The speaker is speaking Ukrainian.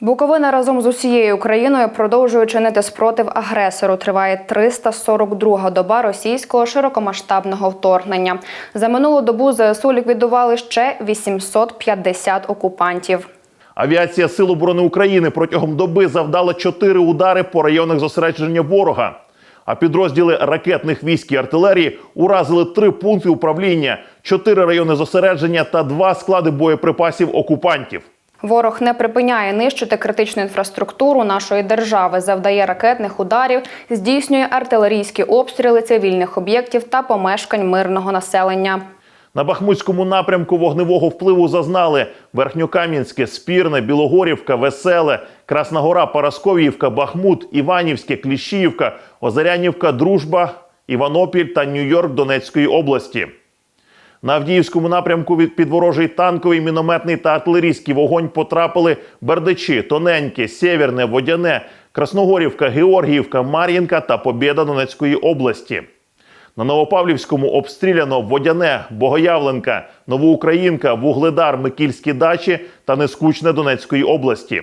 Буковина разом з усією Україною продовжує чинити спротив агресору. Триває 342 доба російського широкомасштабного вторгнення. За минулу добу ЗСУ ліквідували ще 850 окупантів. Авіація Сил оборони України протягом доби завдала чотири удари по районах зосередження ворога. А підрозділи ракетних військ і артилерії уразили три пункти управління, чотири райони зосередження та два склади боєприпасів окупантів. Ворог не припиняє нищити критичну інфраструктуру нашої держави, завдає ракетних ударів, здійснює артилерійські обстріли цивільних об'єктів та помешкань мирного населення. На Бахмутському напрямку вогневого впливу зазнали Верхньокам'янське, Спірне, Білогорівка, Веселе, Красна Гора, Парасковіївка, Бахмут, Іванівське, Кліщіївка, Озарянівка, Дружба, Іванопіль та Нью-Йорк Донецької області. На Авдіївському напрямку від під ворожий танковий, мінометний та артилерійський вогонь потрапили Бердичі, Тоненьке, Сєвєрне, Водяне, Красногорівка, Георгіївка, Мар'їнка та Побєда Донецької області. На Новопавлівському обстріляно Водяне, Богоявленка, Новоукраїнка, Вугледар, Микільські дачі та Нескучне Донецької області.